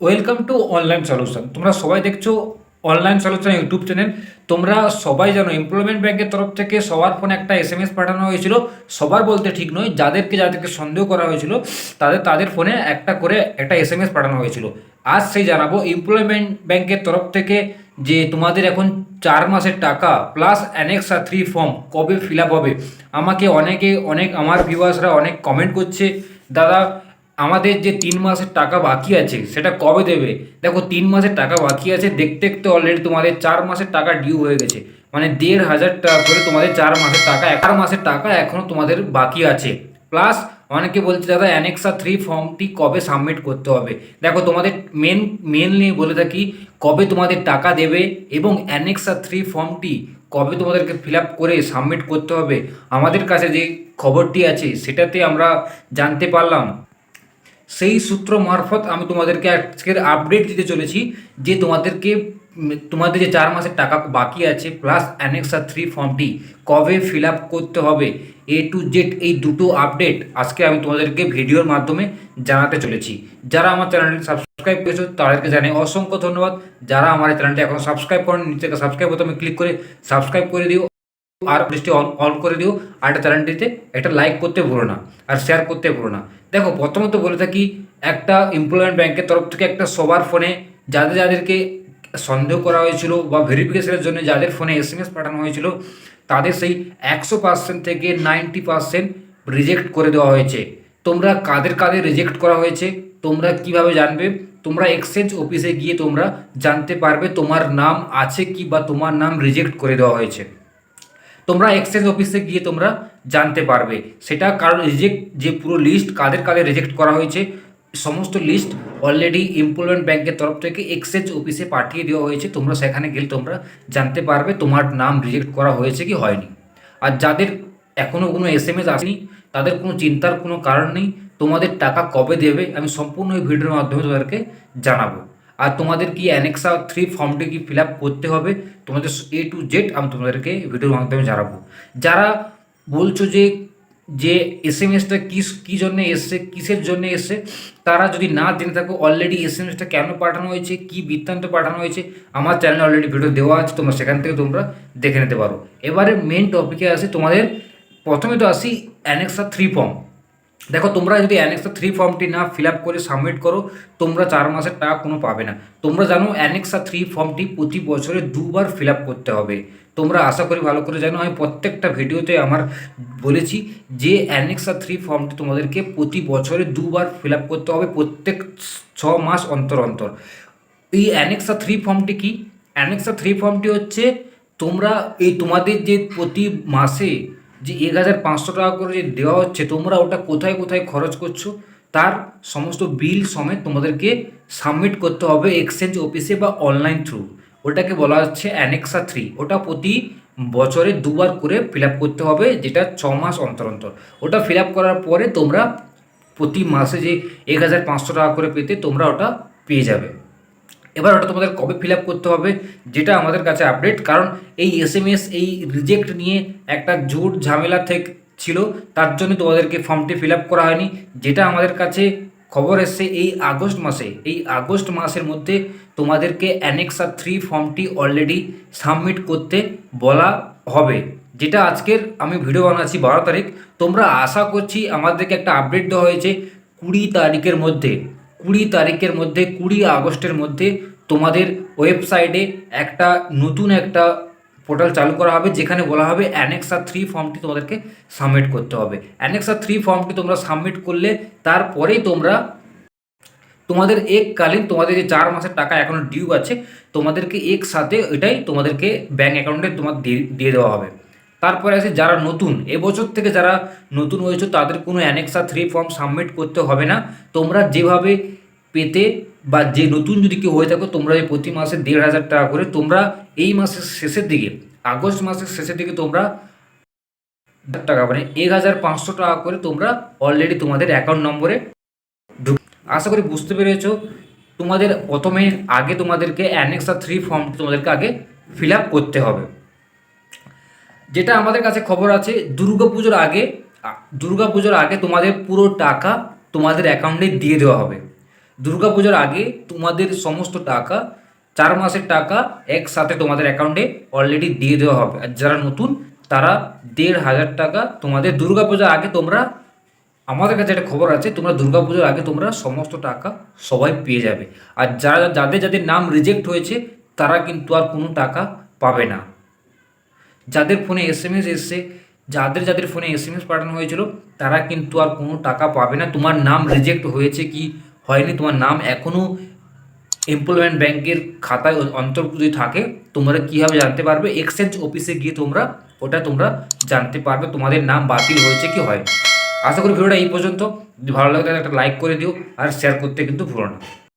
Welcome to online solution তোমরা সবাই দেখছ অনলাইন সলিউশন ইউটিউব চ্যানেল তোমরা সবাই জানো এমপ্লয়মেন্ট ব্যাংকের তরফ থেকে সবার ফোনে একটা এস এম এস পাঠানো হয়েছিল। সবার বলতে ঠিক নয়, যাদেরকে যাদেরকে সন্দেহ করা হয়েছিল, তাদের তাদের ফোনে একটা করে একটা এস এম এস পাঠানো হয়েছিল। আজ সেই জানাব এমপ্লয়মেন্ট ব্যাংকের তরফ থেকে যে তোমাদের এখন চার মাসের টাকা প্লাস অ্যানেক্সা থ্রি ফর্ম কবে ফিল আপ হবে। আমাকে অনেকে, অনেক আমার ভিউয়ার্সরা অনেক কমেন্ট করছে, দাদা আমাদের যে তিন মাসের টাকা বাকি আছে, সেটা কবে দেবে? দেখো, তিন মাসের টাকা বাকি আছে, দেখতে দেখতে অলরেডি তোমাদের চার মাসের টাকা ডিউ হয়ে গেছে। মানে দেড় হাজার টাকা করে তোমাদের চার মাসের টাকা চার মাসের টাকা এখনও তোমাদের বাকি আছে। প্লাস অনেকে বলছে, দাদা অ্যানেক্সা থ্রি ফর্মটি কবে সাবমিট করতে হবে? দেখো, তোমাদের মেন মেনলি বলে থাকি, কবে তোমাদের টাকা দেবে এবং অ্যানেক্সা থ্রি ফর্মটি কবে তোমাদেরকে ফিল আপ করে সাবমিট করতে হবে? আমাদের কাছে যে খবরটি আছে, সেটাতে আমরা জানতে পারলাম। সেই সূত্র মারফত আমি তোমাদেরকে আজকের আপডেট দিতে চলেছি যে তোমাদেরকে তোমাদের যে চার মাসের টাকা বাকি আছে প্লাস অ্যানেক্সা থ্রি ফর্মটি কবে ফিল আপ করতে হবে এ টু জেড এই দুটো আপডেট আজকে আমি তোমাদেরকে ভিডিওর মাধ্যমে জানাতে চলেছি। যারা আমার চ্যানেলটি সাবস্ক্রাইব করেছ, তাদেরকে জানাই অসংখ্য ধন্যবাদ। যারা আমার চ্যানেলটি এখনও সাবস্ক্রাইব করেন নিচে সাবস্ক্রাইব বোতামে ক্লিক করে সাবস্ক্রাইব করে দিও। আর লিস্টে অন অন করে দিও, আর একটা চ্যানেলটিতে একটা লাইক করতে ভুলো না, আর শেয়ার করতে ভুলো না। দেখো, প্রথমত বলে থাকি, একটা এমপ্লয়মেন্ট ব্যাংকের তরফ থেকে একটা সবার ফোনে যাদের, যাদেরকে সন্দেহ করা হয়েছিল বা ভেরিফিকেশনের জন্য যাদের ফোনে এস এম এস পাঠানো হয়েছিল, তাদের সেই একশো পার্সেন্ট থেকে নাইনটি পার্সেন্ট রিজেক্ট করে দেওয়া হয়েছে। তোমরা কাদের কাদের রিজেক্ট করা হয়েছে, তোমরা কীভাবে জানবে? তোমরা এক্সচেঞ্জ অফিসে গিয়ে তোমরা জানতে পারবে তোমার নাম আছে কি বা তোমার নাম রিজেক্ট করে দেওয়া হয়েছে। তোমরা এক্সচেঞ্জ অফিসে গিয়ে তোমরা জানতে পারবে। সেটা কারণ রিজেক্ট যে পুরো লিস্ট কাদের কাদের রিজেক্ট করা হয়েছে, সমস্ত লিস্ট অলরেডি এমপ্লয়মেন্ট ব্যাংকের তরফ থেকে এক্সচেঞ্জ অফিসে পাঠিয়ে দেওয়া হয়েছে। তোমরা সেখানে গেলে তোমরা জানতে পারবে তোমার নাম রিজেক্ট করা হয়েছে কি হয়নি। আর যাদের এখনও কোনো এস এম এস আসেনি, তাদের কোনো চিন্তার কোনো কারণ নেই, তোমাদের টাকা কবে দেবে, আমি সম্পূর্ণ এই ভিডিওর মাধ্যমে তোমাদেরকে জানাব। আর তোমাদের কি অ্যানেক্সা থ্রি ফর্মটি কি ফিল করতে হবে? তোমাদের এ টু জেড আমি তোমাদেরকে ভিডিওর মাধ্যমে জানাব। যারা বলছো যে যে এস এম এসটা কী কী জন্যে এসছে, কিসের জন্য এসছে, তারা যদি না জেনে থাকো অলরেডি এস এম এসটা কেন পাঠানো হয়েছে, কী বৃত্তান্ত পাঠানো হয়েছে, আমার চ্যানেলে অলরেডি ভিডিও দেওয়া আছে, তোমরা সেখান থেকে তোমরা দেখে নিতে পারো। এবারে মেন টপিকে আসি তোমাদের। প্রথমে তো আসি অ্যানেক্সা থ্রি ফর্ম দেখো, তোমরা যদি অ্যানেক্সা থ্রি ফর্মটি না ফিল আপ করে সাবমিট করো, তোমরা চার মাসের টাকা কোনো পাবে না। তোমরা জানো অ্যানেক্সা থ্রি ফর্মটি প্রতি বছরে দুবার ফিল আপ করতে হবে। তোমরা আশা করি ভালো করে জানো, আমি প্রত্যেকটা ভিডিওতে আমার বলেছি যে অ্যানেক্সা থ্রি ফর্মটি তোমাদেরকে প্রতি বছরে দুবার ফিল আপ করতে হবে প্রত্যেক ছ মাস অন্তর অন্তর। এই অ্যানেক্সা থ্রি ফর্মটি কি? অ্যানেক্সা থ্রি ফর্মটি হচ্ছে তোমরা এই তোমাদের যে প্রতি মাসে যে এক হাজার পাঁচশো টাকা করে যে দেওয়া হচ্ছে, তোমরা ওটা কোথায় কোথায় খরচ করছ, তার সমস্ত বিল সমেত তোমাদেরকে সাবমিট করতে হবে এক্সচেঞ্জ অফিসে বা অনলাইন থ্রু ওটাকে বলা হচ্ছে অ্যানেক্সা থ্রি ওটা প্রতি বছরে দুবার করে ফিল করতে হবে, যেটা ছ মাস অন্তর অন্তর। ওটা ফিল করার পরে তোমরা প্রতি মাসে যে এক হাজার পাঁচশো টাকা করে পেতে তোমরা ওটা পেয়ে যাবে। এবার ওটা তোমাদের কবে ফিল করতে হবে যেটা আমাদের কাছে আপডেট, কারণ এই এস এম এস এই রিজেক্ট নিয়ে একটা জোর ঝামেলা থেকে ছিল, তার জন্য তোমাদেরকে ফর্মটি ফিল করা হয়নি, যেটা আমাদের কাছে খবর এসছে এই আগস্ট মাসে, এই আগস্ট মাসের মধ্যে তোমাদেরকে অ্যানেক্সা থ্রি ফর্মটি অলরেডি সাবমিট করতে বলা হবে, যেটা আজকের আমি ভিডিও বানাচ্ছি বারো তারিখ, তোমরা আশা করছি আমাদেরকে একটা আপডেট দেওয়া হয়েছে কুড়ি তারিখের মধ্যে। কুড়ি তারিখের মধ্যে, কুড়ি আগস্টের মধ্যে তোমাদের ওয়েবসাইটে একটা নতুন একটা পোর্টাল চালু করা হবে, যেখানে বলা হবে অ্যানেক্সা থ্রি ফর্মটি তোমাদেরকে সাবমিট করতে হবে। অ্যানেক্সা থ্রি ফর্মটি তোমরা সাবমিট করলে তারপরেই তোমরা তোমাদের এককালীন, তোমাদের যে চার মাসের টাকা এখনও ডিউ আছে, তোমাদেরকে একসাথে এটাই তোমাদেরকে ব্যাঙ্ক অ্যাকাউন্টে তোমার দিয়ে দিয়ে দেওয়া হবে। তারপরে আছে যারা নতুন। এবছর থেকে যারা নতুন হয়েছে, তাদের কোনো অ্যানেক্সা থ্রি ফর্ম সাবমিট করতে হবে না। তোমরা যেভাবে পেতে বা যে নতুন যদি কেউ হয়ে থাকো, তোমরা এই প্রতি মাসে দেড় হাজার টাকা করে তোমরা এই মাসের শেষের দিকে, আগস্ট মাসের শেষের দিকে তোমরা টাকা মানে এক হাজার পাঁচশো টাকা করে তোমরা অলরেডি তোমাদের অ্যাকাউন্ট নম্বরে ঢুক- আশা করি বুঝতে পেরেছ। তোমাদের প্রথমে আগে তোমাদেরকে অ্যানেক্সা থ্রি ফর্ম তোমাদেরকে আগে ফিল আপ করতে হবে। যেটা আমাদের কাছে খবর আছে দুর্গাপুজোর আগে দুর্গাপুজোর আগে তোমাদের পুরো টাকা তোমাদের অ্যাকাউন্টে দিয়ে দেওয়া হবে। দুর্গাপুজোর আগে তোমাদের সমস্ত টাকা, চার মাসের টাকা একসাথে তোমাদের অ্যাকাউন্টে অলরেডি দিয়ে দেওয়া হবে। আর যারা নতুন, তারা দেড় হাজার টাকা তোমাদের দুর্গাপূজার আগে তোমরা, আমাদের কাছে একটা খবর আছে, তোমরা দুর্গাপুজোর আগে তোমরা সমস্ত টাকা সবাই পেয়ে যাবে। আর যারা, যাদের যাদের নাম রিজেক্ট হয়েছে, তারা কিন্তু আর কোনো টাকা পাবে না। যাদের ফোনে এস এম এস এসছে, যাদের যাদের ফোনে এস এম এস পাঠানো হয়েছিল, তারা কিন্তু আর কোনো টাকা পাবে না। তোমার নাম রিজেক্ট হয়েছে কি হয়নি, তোমার নাম এখনও এমপ্লয়মেন্ট ব্যাংকের খাতায় অন্তর্ভুক্ত থাকে, তোমরা কীভাবে জানতে পারবে? এক্সচেঞ্জ অফিসে গিয়ে তোমরা, ওটা তোমরা জানতে পারবে, তোমাদের নাম বাতিল হয়েছে কি হয় আশা করি ভিডিওটা এই পর্যন্ত। যদি ভালো লাগে একটা লাইক করে দিও, আর শেয়ার করতে কিন্তু ভুলো না।